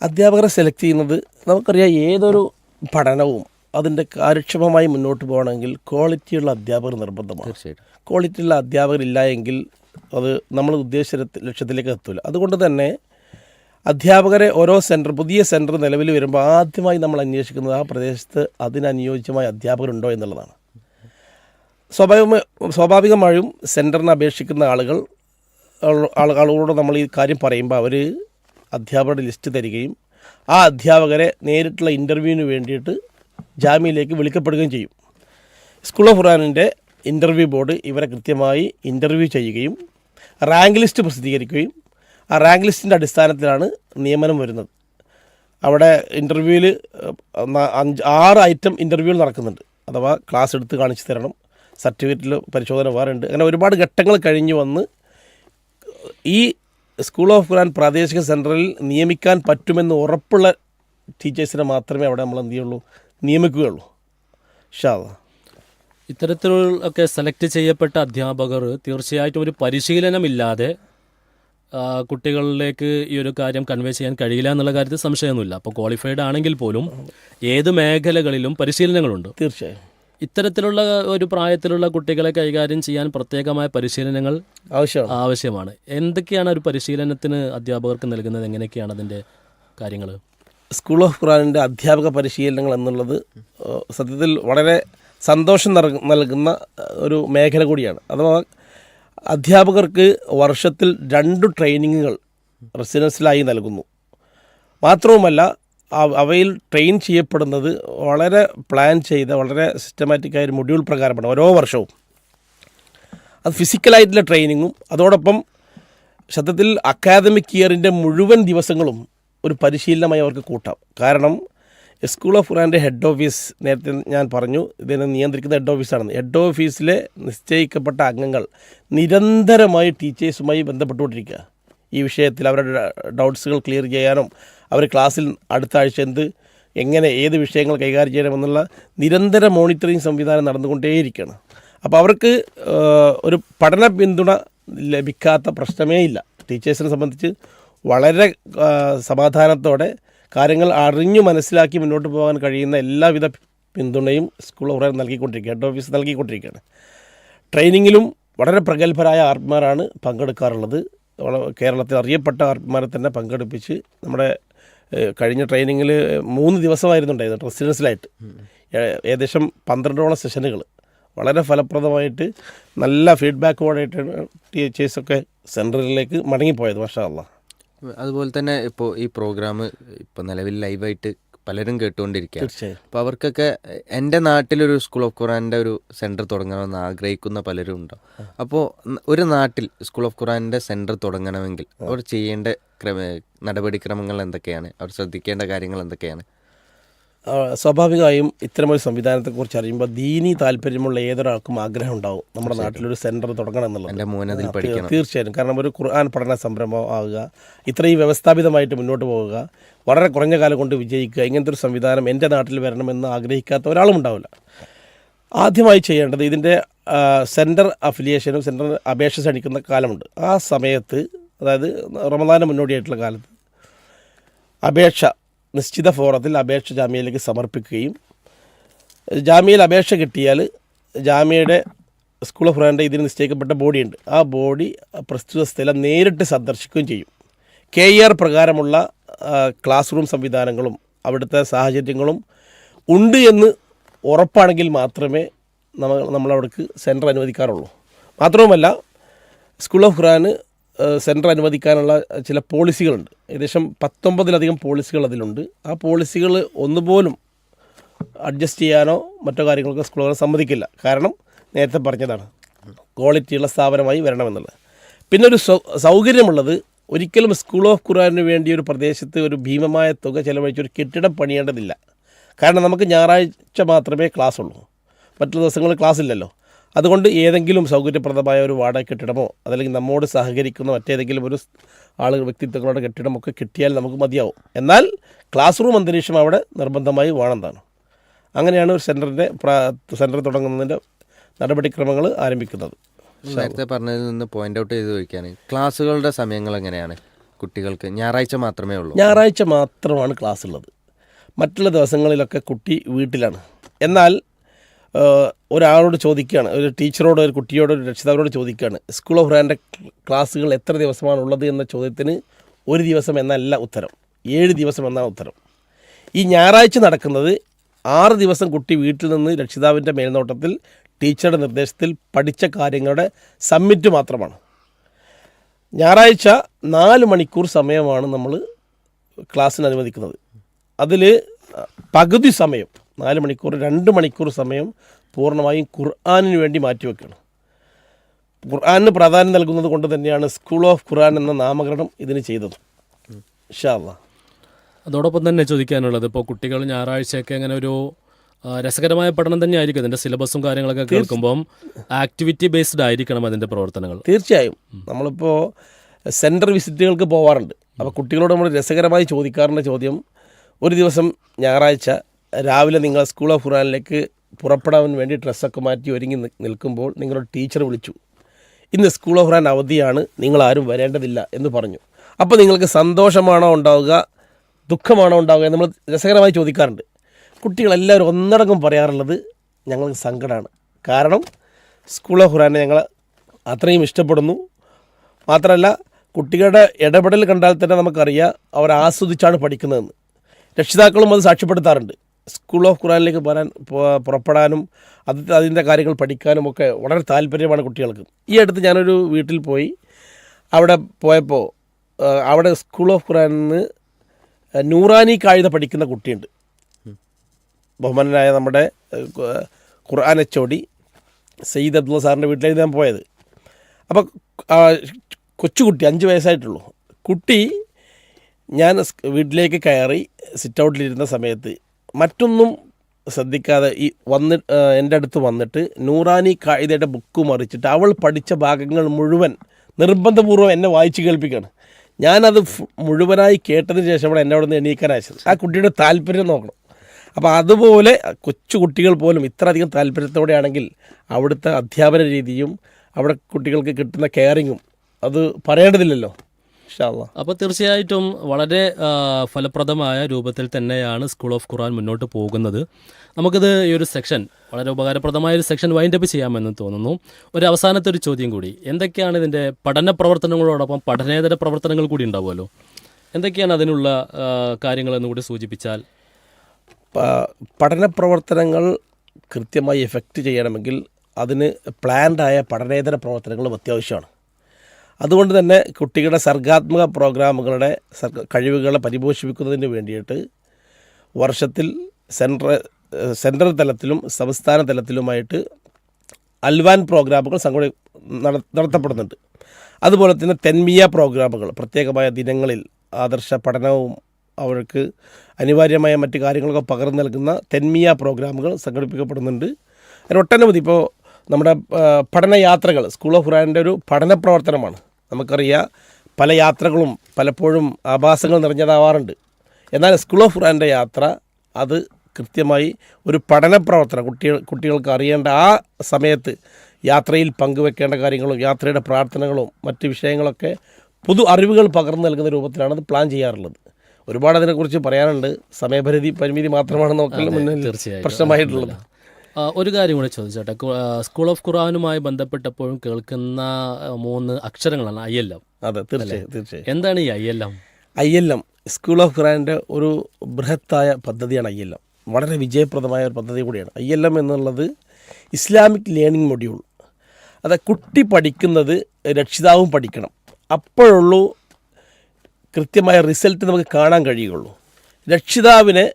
അധ്യാപകരെ സെലക്ട് ചെയ്യുന്നത് നമുക്കറിയാം ഏതൊരു പഠനവും അതിന്റെ കാര്യക്ഷമമായി മുന്നോട്ട് പോകണമെങ്കിൽ ക്വാളിറ്റിയുള്ള അധ്യാപകർ നിർബന്ധമാണ്. തീർച്ചയായിട്ടും. ക്വാളിറ്റിയുള്ള അധ്യാപകരില്ല എങ്കിൽ അത് നമ്മൾ ഉദ്ദേശിച്ച ലക്ഷ്യ- ലക്ഷ്യത്തിലേക്ക് എത്തില്ല അതുകൊണ്ട് തന്നെ അധ്യാപകരെ ഓരോ സെന്റർ പുതിയ സെന്റർ നിലവിൽ വരുമ്പോൾ ആദ്യമായി നമ്മൾ അന്വേഷിക്കുന്നത് ആ പ്രദേശത്ത് അതിനനുയോജ്യമായ അധ്യാപകരുണ്ടോ എന്നുള്ളതാണ്. സ്വാഭാവിക സ്വാഭാവികമായും സെന്ററിന് അപേക്ഷിക്കുന്ന ആളുകൾ ആളു- ആളു- ആളുകളോട് നമ്മൾ ഈ കാര്യം പറയുമ്പോൾ അവർ അധ്യാപകരുടെ ലിസ്റ്റ് തരികയും ആ അധ്യാപകരെ നേരിട്ടുള്ള ഇന്റർവ്യൂവിന് വേണ്ടിയിട്ട് ജാമ്യയിലേക്ക് വിളിക്കപ്പെടുകയും ചെയ്യും. സ്കൂൾ ഓഫ് ഖുറാനിന്റെ ഇന്റർവ്യൂ ബോർഡ് ഇവരെ കൃത്യമായി ഇന്റർവ്യൂ ചെയ്യുകയും റാങ്ക് ലിസ്റ്റ് പ്രസിദ്ധീകരിക്കുകയും ആ റാങ്ക് ലിസ്റ്റിന്റെ അടിസ്ഥാനത്തിലാണ് നിയമനം വരുന്നത്. അവിടെ ഇന്റർവ്യൂവിൽ അഞ്ച് ആറ് ഐറ്റം ഇന്റർവ്യൂകൾ നടക്കുന്നുണ്ട്. അഥവാ ക്ലാസ് എടുത്ത് കാണിച്ചു തരണം സർട്ടിഫിക്കറ്റിൽ പരിശോധന വേറുണ്ട് അങ്ങനെ ഒരുപാട് ഘട്ടങ്ങൾ കഴിഞ്ഞ് വന്ന് ഈ സ്കൂൾ ഓഫ് ഖുറാൻ പ്രാദേശിക സെന്ററിൽ നിയമിക്കാൻ പറ്റുമെന്ന് ഉറപ്പുള്ള ടീച്ചേഴ്സിനെ മാത്രമേ അവിടെ നമ്മൾ എന്ത് ചെയ്യുള്ളൂ നിയമിക്കുകയുള്ളൂ ഷാ ഇത്തരത്തിലൊക്കെ സെലക്ട് ചെയ്യപ്പെട്ട അധ്യാപകർ തീർച്ചയായിട്ടും ഒരു പരിശീലനമില്ലാതെ കുട്ടികളിലേക്ക് ഈ ഒരു കാര്യം കൺവേ ചെയ്യാൻ കഴിയില്ല എന്നുള്ള കാര്യത്തിൽ സംശയമൊന്നുമില്ല. അപ്പോൾ ക്വാളിഫൈഡ് ആണെങ്കിൽ പോലും ഏത് മേഖലകളിലും പരിശീലനങ്ങളുണ്ട്. തീർച്ചയായും. ഇത്തരത്തിലുള്ള ഒരു പ്രായത്തിലുള്ള കുട്ടികളെ കൈകാര്യം ചെയ്യാൻ പ്രത്യേകമായ പരിശീലനങ്ങൾ ആവശ്യമാണ്. ആവശ്യമാണ്. എന്തൊക്കെയാണ് ഒരു പരിശീലനത്തിന് അധ്യാപകർക്ക് നൽകുന്നത്? എങ്ങനെയൊക്കെയാണ് അതിന്റെ കാര്യങ്ങൾ സ്കൂൾ ഓഫ് ഖുറാനിന്റെ അധ്യാപക പരിശീലനങ്ങൾ എന്നുള്ളത് സത്യത്തിൽ വളരെ സന്തോഷം നൽക- നൽകുന്ന ഒരു മേഖല കൂടിയാണ്. അഥവാ അധ്യാപകർക്ക് വർഷത്തിൽ രണ്ട് ട്രെയിനിങ്ങുകൾ റെസിഡൻസിലായി നൽകുന്നു. മാത്രവുമല്ല അവയിൽ ട്രെയിൻ ചെയ്യപ്പെടുന്നത് വളരെ പ്ലാൻ ചെയ്ത വളരെ സിസ്റ്റമാറ്റിക്കായ ഒരു മൊഡ്യൂൾ പ്രകാരമാണ് ഓരോ വർഷവും. അത് ഫിസിക്കലായിട്ടുള്ള ട്രെയിനിങ്ങും അതോടൊപ്പം സത്യത്തിൽ അക്കാദമിക് ഇയറിന്റെ മുഴുവൻ ദിവസങ്ങളും ഒരു പരിശീലനമായി അവർക്ക് കൂട്ടാം. കാരണം സ്കൂൾ ഓഫ് ഖുറാന്റെ ഹെഡ് ഓഫീസ് നേരത്തെ ഞാൻ പറഞ്ഞു ഇതിനെ നിയന്ത്രിക്കുന്ന ഹെഡ് ഓഫീസാണ് ഹെഡ് ഓഫീസിലെ നിശ്ചയിക്കപ്പെട്ട അംഗങ്ങൾ നിരന്തരമായി ടീച്ചേഴ്സുമായി ബന്ധപ്പെട്ടുകൊണ്ടിരിക്കുക. ഈ വിഷയത്തിൽ അവരുടെ ഡൗട്ട്സുകൾ ക്ലിയർ ചെയ്യാനും അവർ ക്ലാസ്സിൽ അടുത്ത ആഴ്ച എന്ത് എങ്ങനെ ഏത് വിഷയങ്ങൾ കൈകാര്യം ചെയ്യണമെന്നുള്ള നിരന്തര മോണിറ്ററിംഗ് സംവിധാനം നടന്നുകൊണ്ടേയിരിക്കുകയാണ്. അപ്പോൾ അവർക്ക് ഒരു പഠന പിന്തുണ ലഭിക്കാത്ത പ്രശ്നമേ ഇല്ല. ടീച്ചേഴ്സിനെ സംബന്ധിച്ച് വളരെ സമാധാനത്തോടെ കാര്യങ്ങൾ അറിഞ്ഞു മനസ്സിലാക്കി മുന്നോട്ട് പോകാൻ കഴിയുന്ന എല്ലാവിധ പിന്തുണയും സ്കൂൾ ഉറ നൽകിക്കൊണ്ടിരിക്കുക ഹെഡ് ഓഫീസ് നൽകിക്കൊണ്ടിരിക്കുകയാണ്. ട്രെയിനിങ്ങിലും വളരെ പ്രഗത്ഭരായ ആർമാരാണ് പങ്കെടുക്കാറുള്ളത്. കേരളത്തിൽ അറിയപ്പെട്ട ആർമാരെ തന്നെ പങ്കെടുപ്പിച്ച് നമ്മുടെ കഴിഞ്ഞ ട്രെയിനിങ്ങിൽ മൂന്ന് ദിവസമായിരുന്നു ഉണ്ടായത് റെസിഡൻസിലായിട്ട്. ഏകദേശം പന്ത്രണ്ടോളം സെഷനുകൾ. വളരെ ഫലപ്രദമായിട്ട് നല്ല ഫീഡ്ബാക്കോടായിട്ടാണ് ടീച്ചേഴ്സൊക്കെ സെന്ററിലേക്ക് മടങ്ങിപ്പോയത് മാഷാ അള്ളാ. അതുപോലെ തന്നെ ഇപ്പോൾ ഈ പ്രോഗ്രാം ഇപ്പോൾ നിലവിൽ ലൈവായിട്ട് പലരും കേട്ടുകൊണ്ടിരിക്കുകയാണ്. തീർച്ചയായും. അപ്പോൾ അവർക്കൊക്കെ എന്റെ നാട്ടിലൊരു സ്കൂൾ ഓഫ് ഖുറാന്റെ ഒരു സെന്റർ തുടങ്ങണമെന്ന് ആഗ്രഹിക്കുന്ന പലരും ഉണ്ടാവും അപ്പോൾ ഒരു നാട്ടിൽ സ്കൂൾ ഓഫ് ഖുറാന്റെ സെന്റർ തുടങ്ങണമെങ്കിൽ അവർ ചെയ്യേണ്ട ക്രമ നടപടിക്രമങ്ങൾ എന്തൊക്കെയാണ്? അവർ ശ്രദ്ധിക്കേണ്ട കാര്യങ്ങൾ എന്തൊക്കെയാണ്? സ്വാഭാവികമായും ഇത്തരമൊരു സംവിധാനത്തെക്കുറിച്ച് അറിയുമ്പോൾ ദീനി താല്പര്യമുള്ള ഏതൊരാൾക്കും ആഗ്രഹം ഉണ്ടാവും. നമ്മുടെ നാട്ടിലൊരു സെന്റർ തുടങ്ങണം എന്നുള്ളത്. തീർച്ചയായും കാരണം ഒരു ഖുർആൻ പഠന സംരംഭം ആവുക ഇത്രയും വ്യവസ്ഥാപിതമായിട്ട് മുന്നോട്ട് പോവുക വളരെ കുറഞ്ഞ കാലം കൊണ്ട് വിജയിക്കുക ഇങ്ങനത്തെ ഒരു സംവിധാനം എന്റെ നാട്ടിൽ വരണമെന്ന് ആഗ്രഹിക്കാത്ത ഒരാളും ഉണ്ടാവില്ല. ആദ്യമായി ചെയ്യേണ്ടത് ഇതിന്റെ സെന്റർ അഫിലിയേഷനും സെന്റർ അപേക്ഷ ക്ഷണിക്കുന്ന കാലമുണ്ട്. ആ സമയത്ത് അതായത് റമദാന മുന്നോടിയായിട്ടുള്ള കാലത്ത് അപേക്ഷ നിശ്ചിത ഫോറത്തിൽ അപേക്ഷ ജാമ്യയിലേക്ക് സമർപ്പിക്കുകയും ജാമ്യയിൽ അപേക്ഷ കിട്ടിയാൽ ജാമ്യയുടെ സ്കൂൾ ഓഫ് ഖുറാന്റെ ഇതിന് നിശ്ചയിക്കപ്പെട്ട ബോഡിയുണ്ട്. ആ ബോഡി പ്രസ്തുത സ്ഥലം നേരിട്ട് സന്ദർശിക്കുകയും ചെയ്യും. കെ ഇ ആർ പ്രകാരമുള്ള ക്ലാസ് റൂം സംവിധാനങ്ങളും അവിടുത്തെ സാഹചര്യങ്ങളും ഉണ്ട് എന്ന് ഉറപ്പാണെങ്കിൽ മാത്രമേ നമ്മൾ നമ്മളവിടേക്ക് സെന്റർ അനുവദിക്കാറുള്ളൂ. മാത്രവുമല്ല സ്കൂൾ ഓഫ് ഖുറാന് സെന്റർ അനുവദിക്കാനുള്ള ചില പോളിസികളുണ്ട്. ഏകദേശം പത്തൊമ്പതിലധികം പോളിസികൾ അതിലുണ്ട്. ആ പോളിസികൾ ഒന്നുപോലും അഡ്ജസ്റ്റ് ചെയ്യാനോ മറ്റോ കാര്യങ്ങൾക്കോ സ്കൂളുകൾ സമ്മതിക്കില്ല. കാരണം നേരത്തെ പറഞ്ഞതാണ് ക്വാളിറ്റിയുള്ള സ്ഥാപനമായി വരണമെന്നുള്ളത്. പിന്നെ ഒരു സൗകര്യമുള്ളത് ഒരിക്കലും സ്കൂൾ ഓഫ് ഖുറാനിന് വേണ്ടി ഒരു പ്രദേശത്ത് ഒരു ഭീമമായ തുക ചെലവഴിച്ച് ഒരു കെട്ടിടം പണിയേണ്ടതില്ല. കാരണം നമുക്ക് ഞായറാഴ്ച മാത്രമേ ക്ലാസ് ഉള്ളൂ മറ്റു ദിവസങ്ങളിൽ ക്ലാസ് ഇല്ലല്ലോ അതുകൊണ്ട് ഏതെങ്കിലും സൗകര്യപ്രദമായ ഒരു വാടക കെട്ടിടമോ അതല്ലെങ്കിൽ നമ്മോട് സഹകരിക്കുന്ന മറ്റേതെങ്കിലും ഒരു ആളുകൾ വ്യക്തിത്വങ്ങളുടെ കെട്ടിടമൊക്കെ കിട്ടിയാൽ നമുക്ക് മതിയാവും. എന്നാൽ ക്ലാസ് റൂം അന്തരീക്ഷം അവിടെ നിർബന്ധമായി വേണമെന്നാണ്. അങ്ങനെയാണ് ഒരു സെന്ററിന്റെ സെന്റർ തുടങ്ങുന്നതിന്റെ നടപടിക്രമങ്ങൾ ആരംഭിക്കുന്നത്. നേരത്തെ പറഞ്ഞതിൽ നിന്ന് പോയിന്റ് ഔട്ട് ചെയ്ത് ചോദിക്കുകയാണ് ക്ലാസ്സുകളുടെ സമയങ്ങൾ എങ്ങനെയാണ് കുട്ടികൾക്ക്? ഞായറാഴ്ച മാത്രമേ ഉള്ളൂ. ഞായറാഴ്ച മാത്രമാണ് ക്ലാസ് ഉള്ളത് മറ്റുള്ള ദിവസങ്ങളിലൊക്കെ കുട്ടി വീട്ടിലാണ്. എന്നാൽ ഒരാളോട് ചോദിക്കുകയാണ്. ഒരു ടീച്ചറോട് ഒരു കുട്ടിയോട് ഒരു രക്ഷിതാവിനോട് ചോദിക്കുകയാണ്. സ്കൂൾ ഓഫ് റാന്റെ ക്ലാസ്സുകൾ എത്ര ദിവസമാണ് ഉള്ളത് എന്ന ചോദ്യത്തിന് ഒരു ദിവസം എന്നല്ല ഉത്തരം. ഏഴ് ദിവസം എന്നാണ് ഉത്തരം. ഈ ഞായറാഴ്ച നടക്കുന്നത് ആറ് ദിവസം കുട്ടി വീട്ടിൽ നിന്ന് രക്ഷിതാവിന്റെ മേൽനോട്ടത്തിൽ ടീച്ചറുടെ നിർദ്ദേശത്തിൽ പഠിച്ച കാര്യങ്ങളുടെ സബ്മിറ്റ് മാത്രമാണ്. ഞായറാഴ്ച നാല് മണിക്കൂർ സമയമാണ് നമ്മൾ ക്ലാസ്സിന് അനുവദിക്കുന്നത്. അതിൽ പകുതി സമയം നാല് മണിക്കൂർ രണ്ട് മണിക്കൂർ സമയം പൂർണമായും ഖുർആാനിന് വേണ്ടി മാറ്റിവെക്കണം ഖുർആാനിന് പ്രാധാന്യം നൽകുന്നത് കൊണ്ട് തന്നെയാണ് സ്കൂൾ ഓഫ് ഖുർആൻ എന്ന നാമകരണം ഇതിന് ചെയ്തത്. അള്ളാ അതോടൊപ്പം തന്നെ ചോദിക്കാനുള്ളത് ഇപ്പോൾ കുട്ടികൾ ഞായറാഴ്ചയൊക്കെ അങ്ങനെ ഒരു രസകരമായ പഠനം തന്നെ ആയിരിക്കും അതിന്റെ സിലബസും കാര്യങ്ങളൊക്കെ കേൾക്കുമ്പം ആക്ടിവിറ്റി ബേസ്ഡ് ആയിരിക്കണം അതിന്റെ പ്രവർത്തനങ്ങൾ. തീർച്ചയായും. നമ്മളിപ്പോൾ സെന്റർ വിസിറ്റുകൾക്ക് പോവാറുണ്ട്. അപ്പോൾ കുട്ടികളോട് നമ്മൾ രസകരമായി ചോദിക്കാറുള്ള ചോദ്യം ഒരു ദിവസം ഞായറാഴ്ച രാവിലെ നിങ്ങൾ സ്കൂൾ ഓഫ് ഖുറാനിലേക്ക് പുറപ്പെടാൻ വേണ്ടി ഡ്രസ്സൊക്കെ മാറ്റി ഒരുങ്ങി നിൽക്കുമ്പോൾ നിങ്ങളുടെ ടീച്ചർ വിളിച്ചു. ഇന്ന് സ്കൂൾ ഓഫ് ഖുറാൻ അവധിയാണ് നിങ്ങൾ ആരും വരേണ്ടതില്ല എന്ന് പറഞ്ഞു. അപ്പോൾ നിങ്ങൾക്ക് സന്തോഷമാണോ ഉണ്ടാവുക ദുഃഖമാണോ ഉണ്ടാവുക നമ്മൾ രസകരമായി ചോദിക്കാറുണ്ട്. കുട്ടികളെല്ലാവരും ഒന്നടങ്കം പറയാറുള്ളത് ഞങ്ങൾക്ക് സങ്കടമാണ് കാരണം സ്കൂൾ ഓഫ് ഖുറാനെ ഞങ്ങൾ അത്രയും ഇഷ്ടപ്പെടുന്നു. മാത്രമല്ല കുട്ടികളുടെ ഇടപെടൽ കണ്ടാൽ തന്നെ നമുക്കറിയാം അവർ ആസ്വദിച്ചാണ് പഠിക്കുന്നതെന്ന്. രക്ഷിതാക്കളും അത് സാക്ഷ്യപ്പെടുത്താറുണ്ട്. സ്കൂൾ ഓഫ് ഖുറാനിലേക്ക് വരാൻ പുറപ്പെടാനും അത് അതിന്റെ കാര്യങ്ങൾ പഠിക്കാനും ഒക്കെ വളരെ താല്പര്യമാണ് കുട്ടികൾക്ക്. ഈ അടുത്ത് ഞാനൊരു വീട്ടിൽ പോയി. അവിടെ പോയപ്പോൾ അവിടെ സ്കൂൾ ഓഫ് ഖുറാനിൽ നിന്ന് നൂറാനി കാഴ്ച പഠിക്കുന്ന കുട്ടിയുണ്ട്. ബഹുമാനായ നമ്മുടെ ഖുർആൻ എച്ചോടി സയ്യിദ് അബ്ദുള്ള സാറിന്റെ വീട്ടിലേക്ക് ഞാൻ പോയത്. അപ്പോൾ കൊച്ചുകുട്ടി അഞ്ച് വയസ്സായിട്ടുള്ളൂ. കുട്ടി ഞാൻ വീട്ടിലേക്ക് കയറി സിറ്റ് ഔട്ടിലിരുന്ന സമയത്ത് മറ്റൊന്നും ശ്രദ്ധിക്കാതെ ഈ വന്ന് എന്റെ അടുത്ത് വന്നിട്ട് നൂറാനി കായിതയുടെ ബുക്ക് മറിച്ചിട്ട് അവൾ പഠിച്ച ഭാഗങ്ങൾ മുഴുവൻ നിർബന്ധപൂർവം എന്നെ വായിച്ച് കേൾപ്പിക്കുകയാണ്. ഞാനത് മുഴുവനായി കേട്ടതിന് ശേഷമാണ് എന്നെ അവിടെ നിന്ന് എണീക്കാൻ ആ കുട്ടിയുടെ താല്പര്യം നോക്കണം. അപ്പോൾ അതുപോലെ കൊച്ചു കുട്ടികൾ പോലും ഇത്രയധികം താല്പര്യത്തോടെയാണെങ്കിൽ അവിടുത്തെ അധ്യാപന രീതിയും അവിടെ കുട്ടികൾക്ക് കിട്ടുന്ന കെയറിങ്ങും അത് പറയേണ്ടതില്ലല്ലോ. അപ്പോൾ തീർച്ചയായിട്ടും വളരെ ഫലപ്രദമായ രൂപത്തിൽ തന്നെയാണ് സ്കൂൾ ഓഫ് ഖുറാൻ മുന്നോട്ട് പോകുന്നത്. നമുക്കിത് ഈ ഒരു സെക്ഷൻ വളരെ ഉപകാരപ്രദമായ ഒരു സെക്ഷൻ വൈൻഡ് അപ്പ് ചെയ്യാമെന്ന് തോന്നുന്നു. ഒരു അവസാനത്തെ ഒരു ചോദ്യം കൂടി. എന്തൊക്കെയാണ് ഇതിന്റെ പഠന പ്രവർത്തനങ്ങളോടൊപ്പം പഠനേതര പ്രവർത്തനങ്ങൾ കൂടി ഉണ്ടാവുമല്ലോ? എന്തൊക്കെയാണ് അതിനുള്ള കാര്യങ്ങൾ കാര്യങ്ങളെന്ന് കൂടി സൂചിപ്പിച്ചാൽ? പഠന പ്രവർത്തനങ്ങൾ കൃത്യമായി എഫക്റ്റ് ചെയ്യണമെങ്കിൽ അതിന് പ്ലാൻഡായ പഠനേതര പ്രവർത്തനങ്ങളും അത്യാവശ്യമാണ്. അതുകൊണ്ട് തന്നെ കുട്ടികളുടെ സർഗാത്മക പ്രോഗ്രാമുകളുടെ കഴിവുകളെ പരിപോഷിപ്പിക്കുന്നതിന് വേണ്ടിയിട്ട് വർഷത്തിൽ സെൻട്രൽ സെൻട്രൽ തലത്തിലും സംസ്ഥാന തലത്തിലുമായിട്ട് അൽവാൻ പ്രോഗ്രാമുകൾ സംഘടി നട- നടത്തപ്പെടുന്നുണ്ട്. അതുപോലെ തന്നെ തെന്മിയ പ്രോഗ്രാമുകൾ പ്രത്യേകമായ ദിനങ്ങളിൽ ആദർശ പഠനവും അവർക്ക് അനിവാര്യമായ മറ്റു കാര്യങ്ങളൊക്കെ പകർന്നു നൽകുന്ന തെന്മിയ പ്രോഗ്രാമുകൾ സംഘടിപ്പിക്കപ്പെടുന്നുണ്ട്. അതിന് ഒട്ടനവധി ഇപ്പോൾ നമ്മുടെ പഠനയാത്രകൾ സ്കൂൾ ഓഫ് ഖുറാനിന്റെ ഒരു പഠന പ്രവർത്തനമാണ് നമുക്കറിയാം പല യാത്രകളും പലപ്പോഴും ആഭാസങ്ങൾ നിറഞ്ഞതാവാറുണ്ട്. എന്നാൽ സ്കൂൾ ഓഫ് ഖുറാന്റെ യാത്ര അത് കൃത്യമായി ഒരു പഠന പ്രവർത്തനം കുട്ടികൾ കുട്ടികൾക്ക് അറിയേണ്ട ആ സമയത്ത് യാത്രയിൽ പങ്കുവെക്കേണ്ട കാര്യങ്ങളും യാത്രയുടെ പ്രാർത്ഥനകളും മറ്റ് വിഷയങ്ങളൊക്കെ പുതു അറിവുകൾ പകർന്നു നൽകുന്ന രൂപത്തിലാണ് അത് പ്ലാൻ ചെയ്യാറുള്ളത്. ഒരുപാട് അതിനെക്കുറിച്ച് പറയാനുണ്ട്. സമയപരിധി പരിമിതി മാത്രമാണ് നോക്കുന്നത് മുന്നിൽ പ്രശ്നമായിട്ടുള്ളത്. ഒരു കാര്യം കൂടെ ചോദിച്ചോട്ടെ. സ്കൂൾ ഓഫ് ഖുറാനുമായി ബന്ധപ്പെട്ടപ്പോഴും കേൾക്കുന്ന മൂന്ന് അക്ഷരങ്ങളാണ് ഐ എൽ എം അതെ തീർച്ചയായും തീർച്ചയായും. എന്താണ് ഈ I L M I L M school of ഖുറാന്റെ ഒരു ബൃഹത്തായ പദ്ധതിയാണ് ഐ എൽ എം വളരെ വിജയപ്രദമായ ഒരു പദ്ധതി കൂടിയാണ്. ഐ എൽ എം എന്നുള്ളത് ഇസ്ലാമിക് ലേണിംഗ് മൊഡ്യൂൾ. അത് കുട്ടി പഠിക്കുന്നത് രക്ഷിതാവും പഠിക്കണം. അപ്പോഴുള്ളൂ കൃത്യമായ റിസൾട്ട് നമുക്ക് കാണാൻ കഴിയുകയുള്ളൂ. രക്ഷിതാവിനെ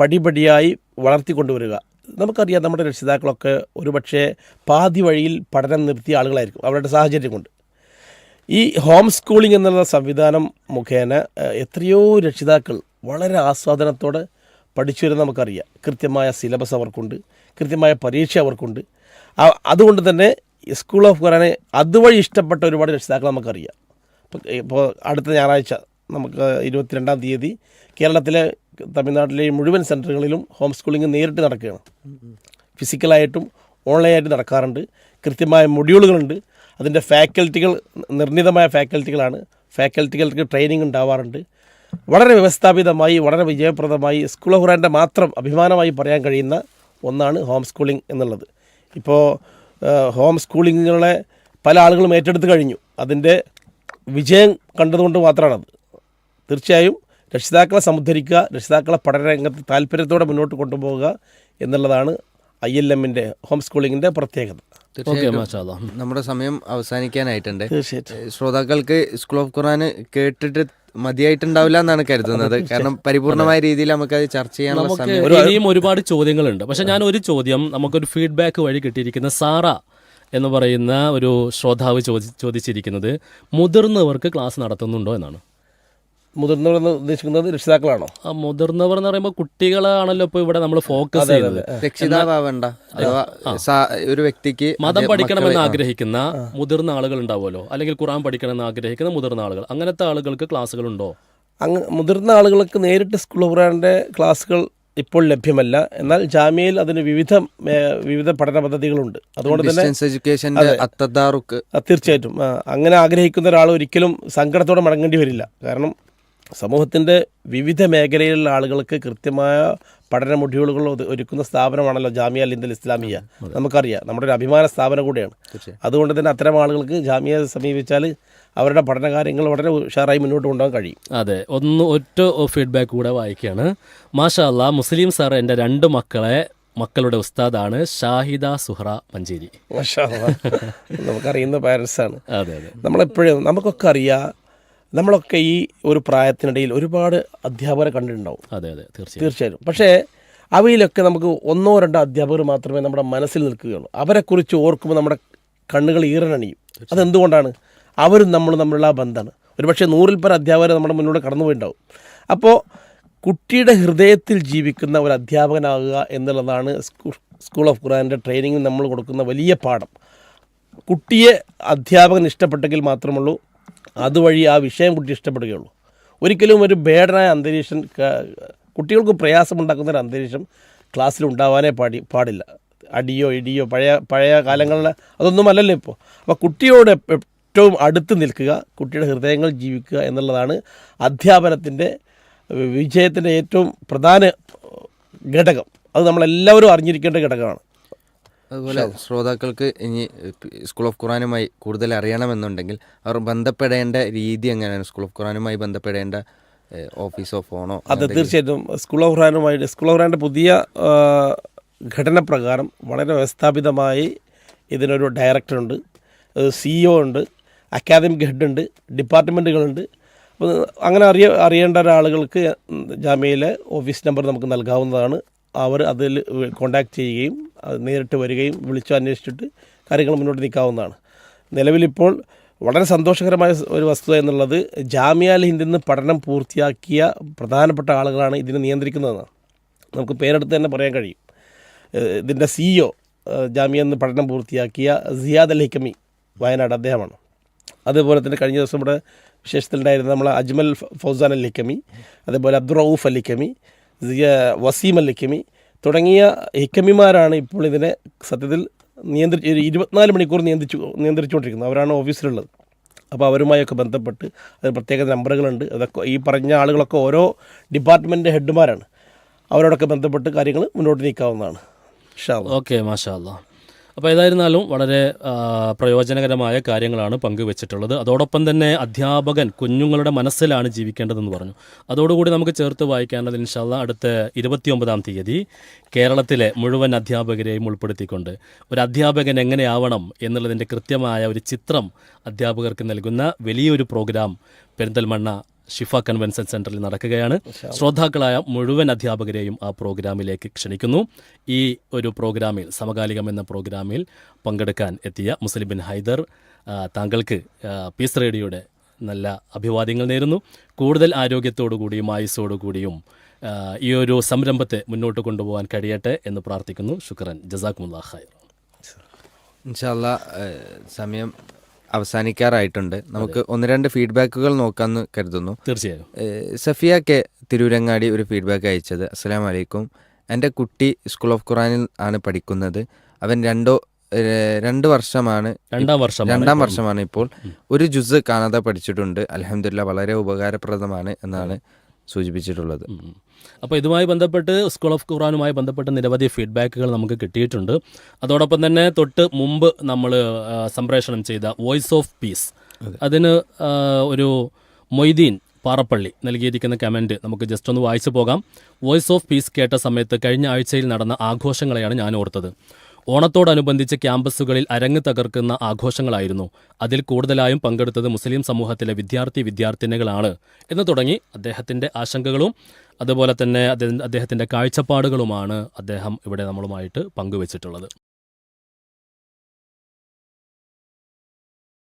പടിപടിയായി വളർത്തിക്കൊണ്ടുവരിക. നമുക്കറിയാം നമ്മുടെ രക്ഷിതാക്കളൊക്കെ ഒരുപക്ഷെ പാതി വഴിയിൽ പഠനം നിർത്തിയ ആളുകളായിരിക്കും. അവരുടെ സാഹചര്യം കൊണ്ട് ഈ ഹോം സ്കൂളിംഗ് എന്നുള്ള സംവിധാനം മുഖേന എത്രയോ രക്ഷിതാക്കൾ വളരെ ആസ്വാദനത്തോടെ പഠിച്ചു വരുന്ന നമുക്കറിയാം. കൃത്യമായ സിലബസ് അവർക്കുണ്ട് കൃത്യമായ പരീക്ഷ അവർക്കുണ്ട്. അതുകൊണ്ട് തന്നെ സ്കൂൾ ഓഫ് ഖുറാനെ അതുവഴി ഇഷ്ടപ്പെട്ട ഒരുപാട് രക്ഷിതാക്കൾ നമുക്കറിയാം. ഇപ്പോൾ അടുത്ത ഞായറാഴ്ച നമുക്ക് ഇരുപത്തിരണ്ടാം തീയതി കേരളത്തിലെ തമിഴ്നാട്ടിലെ മുഴുവൻ സെന്ററുകളിലും ഹോം സ്കൂളിംഗ് നേരിട്ട് നടക്കുകയാണ്. ഫിസിക്കലായിട്ടും ഓൺലൈനായിട്ട് നടക്കാറുണ്ട്. കൃത്യമായ മൊഡ്യൂളുകളുണ്ട്. അതിന്റെ ഫാക്കൽറ്റികൾ നിർണിതമായ ഫാക്കൽറ്റികളാണ്. ഫാക്കൽറ്റികൾക്ക് ട്രെയിനിങ് ഉണ്ടാവാറുണ്ട്. വളരെ വ്യവസ്ഥാപിതമായി വളരെ വിജയപ്രദമായി സ്കൂൾ ഓഫ് ഖുറാന്റെ മാത്രം അഭിമാനമായി പറയാൻ കഴിയുന്ന ഒന്നാണ് ഹോം സ്കൂളിംഗ് എന്നുള്ളത്. ഇപ്പോൾ ഹോം സ്കൂളിങ്ങുകളെ പല ആളുകളും ഏറ്റെടുത്ത് കഴിഞ്ഞു. അതിന്റെ വിജയം കണ്ടതുകൊണ്ട് മാത്രമാണത് തീർച്ചയായും രക്ഷിതാക്കളെ സമുദ്ധരിക്കുക രക്ഷിതാക്കളെ പഠനരംഗത്ത് താല്പര്യത്തോടെ മുന്നോട്ട് കൊണ്ടുപോകുക എന്നുള്ളതാണ് ഐ എൽ എമ്മിന്റെ ഹോം സ്കൂളിങ്ങിന്റെ പ്രത്യേകത നമ്മുടെ സമയം അവസാനിക്കാനായിട്ടുണ്ട്. ശ്രോതാക്കൾക്ക് സ്കൂൾ ഓഫ് ഖുറാൻ കേട്ടിട്ട് മതിയായിട്ടുണ്ടാവില്ല എന്നാണ് കരുതുന്നത്. കാരണം പരിപൂർണമായ രീതിയിൽ നമുക്ക് അത് ചർച്ച ചെയ്യാനുള്ള സമയം ഇനിയും ഒരുപാട് ചോദ്യങ്ങളുണ്ട്. പക്ഷെ ഞാൻ ഒരു ചോദ്യം നമുക്കൊരു ഫീഡ്ബാക്ക് വഴി കിട്ടിയിരിക്കുന്ന സാറ എന്ന് പറയുന്ന ഒരു ശ്രോതാവ് ചോദി ചോദിച്ചിരിക്കുന്നത് മുതിർന്നവർക്ക് ക്ലാസ് നടത്തുന്നുണ്ടോ എന്നാണ്. മുതിർന്നവരെന്ന് ഉദ്ദേശിക്കുന്നത് രക്ഷിതാക്കളാണോ? ആ മുതിർന്നവർ എന്ന് പറയുമ്പോൾ കുട്ടികളാണല്ലോ ഇപ്പോൾ ഇവിടെ നമ്മൾ ഫോക്കസ് ചെയ്യുന്നത്. രക്ഷിതാവേണ്ട ഒരു വ്യക്തിക്ക് മതം പഠിക്കണമെന്ന് ആഗ്രഹിക്കുന്ന മുതിർന്ന ആളുകൾ ഉണ്ടാവുമല്ലോ? അല്ലെങ്കിൽ ഖുറാൻ പഠിക്കണമെന്ന് ആഗ്രഹിക്കുന്ന മുതിർന്ന ആളുകൾ. അങ്ങനത്തെ ആളുകൾക്ക് ക്ലാസ്സുകൾ ഉണ്ടോ? അങ്ങ് മുതിർന്ന ആളുകൾക്ക് നേരിട്ട് സ്കൂൾ ഖുറാന്റെ ക്ലാസ്സുകൾ ഇപ്പോൾ ലഭ്യമല്ല. എന്നാൽ ജാമ്യയിൽ അതിന് വിവിധ വിവിധ പഠന പദ്ധതികളുണ്ട്. അതുകൊണ്ട് തന്നെ തീർച്ചയായിട്ടും. അങ്ങനെ ആഗ്രഹിക്കുന്ന ഒരാൾ ഒരിക്കലും സങ്കടത്തോടെ മടങ്ങേണ്ടി വരില്ല. കാരണം സമൂഹത്തിന്റെ വിവിധ മേഖലയിലുള്ള ആളുകൾക്ക് കൃത്യമായ പഠന മൊഡ്യൂളുകൾ ഒരുക്കുന്ന സ്ഥാപനമാണല്ലോ ജാമിയ അലിന്ദൽ ഇസ്ലാമിയ. നമുക്കറിയാം. നമ്മുടെ ഒരു അഭിമാന സ്ഥാപനം കൂടിയാണ്. അതുകൊണ്ട് തന്നെ അത്തരം ആളുകൾക്ക് ജാമിയ സമീപിച്ചാൽ അവരുടെ പഠന കാര്യങ്ങൾ വളരെ ഉഷാറായി മുന്നോട്ട് കൊണ്ടുപോകാൻ കഴിയും. അതെ. ഒന്ന് ഒറ്റ ഫീഡ്ബാക്ക് കൂടെ വായിക്കുകയാണ്. മാഷാ അല്ലാ മുസ്ലിം സാർ എന്റെ രണ്ട് മക്കളെ മക്കളുടെ ഉസ്താദാണ് ഷാഹിദ സുഹ്റ മഞ്ചേരി. നമുക്കറിയുന്ന പാരൻസാണ് അതെ അതെ. നമ്മളെപ്പോഴും നമുക്കൊക്കെ അറിയാം നമ്മളൊക്കെ ഈ ഒരു പ്രായത്തിനിടയിൽ ഒരുപാട് അധ്യാപകരെ കണ്ടിട്ടുണ്ടാവും. അതെ അതെ തീർച്ചയായും. പക്ഷേ അവയിലൊക്കെ നമുക്ക് ഒന്നോ രണ്ടോ അധ്യാപകർ മാത്രമേ നമ്മുടെ മനസ്സിൽ നിൽക്കുകയുള്ളൂ. അവരെക്കുറിച്ച് ഓർക്കുമ്പോൾ നമ്മുടെ കണ്ണുകൾ ഈറനണിയും. അതെന്തുകൊണ്ടാണ്? അവരും നമ്മളും തമ്മിലുള്ള ആ ബന്ധമാണ്. ഒരുപക്ഷെ നൂറിൽ പരം അധ്യാപകർ നമ്മുടെ മുന്നോട്ട് കടന്നുപോയിട്ടുണ്ടാവും. അപ്പോൾ കുട്ടിയുടെ ഹൃദയത്തിൽ ജീവിക്കുന്ന ഒരു അധ്യാപകനാകുക എന്നുള്ളതാണ് സ്കൂൾ സ്കൂൾ ഓഫ് ഖുറാന്റെ ട്രെയിനിങ്ങിൽ നമ്മൾ കൊടുക്കുന്ന വലിയ പാഠം. കുട്ടിയെ അധ്യാപകൻ ഇഷ്ടപ്പെട്ടെങ്കിൽ മാത്രമുള്ളൂ അതുവഴി ആ വിഷയം കുട്ടി ഇഷ്ടപ്പെടുകയുള്ളൂ. ഒരിക്കലും ഒരു ബേഡനായ അന്തരീക്ഷം കുട്ടികൾക്ക് പ്രയാസമുണ്ടാക്കുന്ന ഒരു അന്തരീക്ഷം ക്ലാസ്സിൽ ഉണ്ടാവാനേ പാടി പാടില്ല. അടിയോ ഇടിയോ പഴയ പഴയ കാലങ്ങളിൽ അതൊന്നും അല്ലല്ലോ ഇപ്പോൾ അപ്പോൾ കുട്ടിയോട് ഏറ്റവും അടുത്ത് നിൽക്കുക കുട്ടിയുടെ ഹൃദയങ്ങൾ ജീവിക്കുക എന്നുള്ളതാണ് അധ്യാപനത്തിന്റെ വിജയത്തിന്റെ ഏറ്റവും പ്രധാന ഘടകം. അത് നമ്മളെല്ലാവരും അറിഞ്ഞിരിക്കേണ്ട ഘടകമാണ്. അതുപോലെ ശ്രോതാക്കൾക്ക് ഇനി സ്കൂൾ ഓഫ് ഖുറാനുമായി കൂടുതൽ അറിയണമെന്നുണ്ടെങ്കിൽ അവർ ബന്ധപ്പെടേണ്ട രീതി എങ്ങനെയാണ്? സ്കൂൾ ഓഫ് ഖുറാനുമായി ബന്ധപ്പെടേണ്ട ഓഫീസോ ഫോണോ അതെ തീർച്ചയായിട്ടും സ്കൂൾ ഓഫ് ഖുറാനുമായി സ്കൂൾ ഓഫ് ഖുറാന്റെ പുതിയ ഘടന പ്രകാരം വളരെ വ്യവസ്ഥാപിതമായി ഇതിനൊരു ഡയറക്ടറുണ്ട് സിഇഒ ഉണ്ട് അക്കാദമിക് ഹെഡുണ്ട് ഡിപ്പാർട്ട്മെന്റുകളുണ്ട് അപ്പോൾ അങ്ങനെ അറിയ അറിയേണ്ട ഒരാളുകൾക്ക് ജാമ്യയിലെ ഓഫീസ് നമ്പർ നമുക്ക് നൽകാവുന്നതാണ്. അവർ അതിൽ കോണ്ടാക്ട് ചെയ്യുകയും നേരിട്ട് വരികയും വിളിച്ചു അന്വേഷിച്ചിട്ട് കാര്യങ്ങൾ മുന്നോട്ട് നീക്കാവുന്നതാണ്. നിലവിലിപ്പോൾ വളരെ സന്തോഷകരമായ ഒരു വസ്തുത എന്നുള്ളത് ജാമ്യാൽ ഹിന്ദിൽ നിന്ന് പഠനം പൂർത്തിയാക്കിയ പ്രധാനപ്പെട്ട ആളുകളാണ് ഇതിനെ നിയന്ത്രിക്കുന്നതെന്നാണ്. നമുക്ക് പേരെടുത്ത് തന്നെ പറയാൻ കഴിയും. ഇതിന്റെ സിഇഒ ജാമ്യ നിന്ന് പഠനം പൂർത്തിയാക്കിയ സിയാദ് അൽ ഹിക്കമി വയനാട് അദ്ദേഹമാണ്. അതുപോലെ തന്നെ കഴിഞ്ഞ ദിവസം ഇവിടെ വിശേഷത്തിലുണ്ടായിരുന്ന നമ്മൾ അജ്മൽ ഫൗസാൻ അൽ ഹിക്കമി അതേപോലെ അബ്ദുറൌഫ് അൽ ഹിക്കമി വസീം അൽ ഹിക്കമി തുടങ്ങിയ ഹിക്കമിമാരാണ് ഇപ്പോൾ ഇതിനെ സത്യത്തിൽ നിയന്ത്രിച്ച് ഒരു ഇരുപത്തിനാല് മണിക്കൂർ നിയന്ത്രിച്ചു നിയന്ത്രിച്ചുകൊണ്ടിരിക്കുന്നത്. അവരാണ് ഓഫീസിലുള്ളത്. അപ്പോൾ അവരുമായൊക്കെ ബന്ധപ്പെട്ട് അതിന് പ്രത്യേക നമ്പറുകളുണ്ട്. അതൊക്കെ ഈ പറഞ്ഞ ആളുകളൊക്കെ ഓരോ ഡിപ്പാർട്ട്മെന്റ് ഹെഡുമാരാണ്. അവരോടൊക്കെ ബന്ധപ്പെട്ട് കാര്യങ്ങൾ മുന്നോട്ട് നീക്കാവുന്നതാണ്. ഓക്കെ മാഷാ അപ്പോൾ ഏതായിരുന്നാലും വളരെ പ്രയോജനകരമായ കാര്യങ്ങളാണ് പങ്കുവച്ചിട്ടുള്ളത്. അതോടൊപ്പം തന്നെ അധ്യാപകൻ കുഞ്ഞുങ്ങളുടെ മനസ്സിലാണ് ജീവിക്കേണ്ടതെന്ന് പറഞ്ഞു. അതോടുകൂടി നമുക്ക് ചേർത്ത് വായിക്കേണ്ടത് ഇൻഷാല്ല അടുത്ത ഇരുപത്തിയൊമ്പതാം തീയതി കേരളത്തിലെ മുഴുവൻ അധ്യാപകരെയും ഉൾപ്പെടുത്തിക്കൊണ്ട് ഒരു അധ്യാപകൻ എങ്ങനെയാവണം എന്നുള്ളതിന്റെ കൃത്യമായ ഒരു ചിത്രം അധ്യാപകർക്ക് നൽകുന്ന വലിയൊരു പ്രോഗ്രാം പെരിന്തൽമണ്ണ ഷിഫ കൺവെൻഷൻ സെന്ററിൽ നടക്കുകയാണ്. ശ്രോതാക്കളായ മുഴുവൻ അധ്യാപകരെയും ആ പ്രോഗ്രാമിലേക്ക് ക്ഷണിക്കുന്നു. ഈ ഒരു പ്രോഗ്രാമിൽ സമകാലികം എന്ന പ്രോഗ്രാമിൽ പങ്കെടുക്കാൻ എത്തിയ മുസ്ലിം ബിൻ ഹൈദർ താങ്കൾക്ക് പീസ് റേഡിയോയുടെ നല്ല അഭിവാദ്യങ്ങൾ നേരുന്നു. കൂടുതൽ ആരോഗ്യത്തോടു കൂടിയും ആയുസ്സോടു കൂടിയും ഈ ഒരു സംരംഭത്തെ മുന്നോട്ട് കൊണ്ടുപോകാൻ കഴിയട്ടെ എന്ന് പ്രാർത്ഥിക്കുന്നു. ശുക്രൻ. ജസാക്കുമുല്ലാ ഖൈർ. ഇൻഷാല്ല സമയം അവസാനിക്കാറായിട്ടുണ്ട്. നമുക്ക് ഒന്ന് രണ്ട് ഫീഡ്ബാക്കുകൾ നോക്കാമെന്ന് കരുതുന്നു. തീർച്ചയായും. സഫിയ കെ തിരൂരങ്ങാടി ഒരു ഫീഡ്ബാക്ക് അയച്ചത് അസ്സലാം വലൈക്കും എന്റെ കുട്ടി സ്കൂൾ ഓഫ് ഖുറാനിൽ ആണ് പഠിക്കുന്നത്. അവൻ രണ്ടോ രണ്ട് വർഷമാണ് രണ്ടാം വർഷം രണ്ടാം വർഷമാണ് ഇപ്പോൾ ഒരു ജുസ് കാണാതെ പഠിച്ചിട്ടുണ്ട്. അലഹമില്ല വളരെ ഉപകാരപ്രദമാണ് എന്നാണ് സൂചിപ്പിച്ചിട്ടുള്ളത്. അപ്പോൾ ഇതുമായി ബന്ധപ്പെട്ട് സ്കൂൾ ഓഫ് ഖുറാനുമായി ബന്ധപ്പെട്ട് നിരവധി ഫീഡ്ബാക്കുകൾ നമുക്ക് കിട്ടിയിട്ടുണ്ട്. അതോടൊപ്പം തന്നെ തൊട്ട് മുമ്പ് നമ്മൾ സംപ്രേഷണം ചെയ്ത വോയിസ് ഓഫ് പീസ് അതിന് ഒരു മൊയ്തീൻ പാറപ്പള്ളി നൽകിയിരിക്കുന്ന കമന്റ് നമുക്ക് ജസ്റ്റ് ഒന്ന് വായിച്ചു പോകാം. വോയിസ് ഓഫ് പീസ് കേട്ട സമയത്ത് കഴിഞ്ഞ ആഴ്ചയിൽ നടന്ന ആഘോഷങ്ങളെയാണ് ഞാൻ ഓർത്തത്. ഓണത്തോടനുബന്ധിച്ച് ക്യാമ്പസുകളിൽ അരങ്ങ് തകർക്കുന്ന ആഘോഷങ്ങളായിരുന്നു. അതിൽ കൂടുതലായും പങ്കെടുത്തത് മുസ്ലിം സമൂഹത്തിലെ വിദ്യാർത്ഥി വിദ്യാർത്ഥിനികളാണ്. എന്ന് തുടങ്ങി അദ്ദേഹത്തിന്റെ ആശങ്കകളും അതുപോലെ തന്നെ അദ്ദേഹ- അദ്ദേഹത്തിന്റെ കാഴ്ചപ്പാടുകളുമാണ് അദ്ദേഹം ഇവിടെ നമ്മളുമായിട്ട് പങ്കുവച്ചിട്ടുള്ളത്.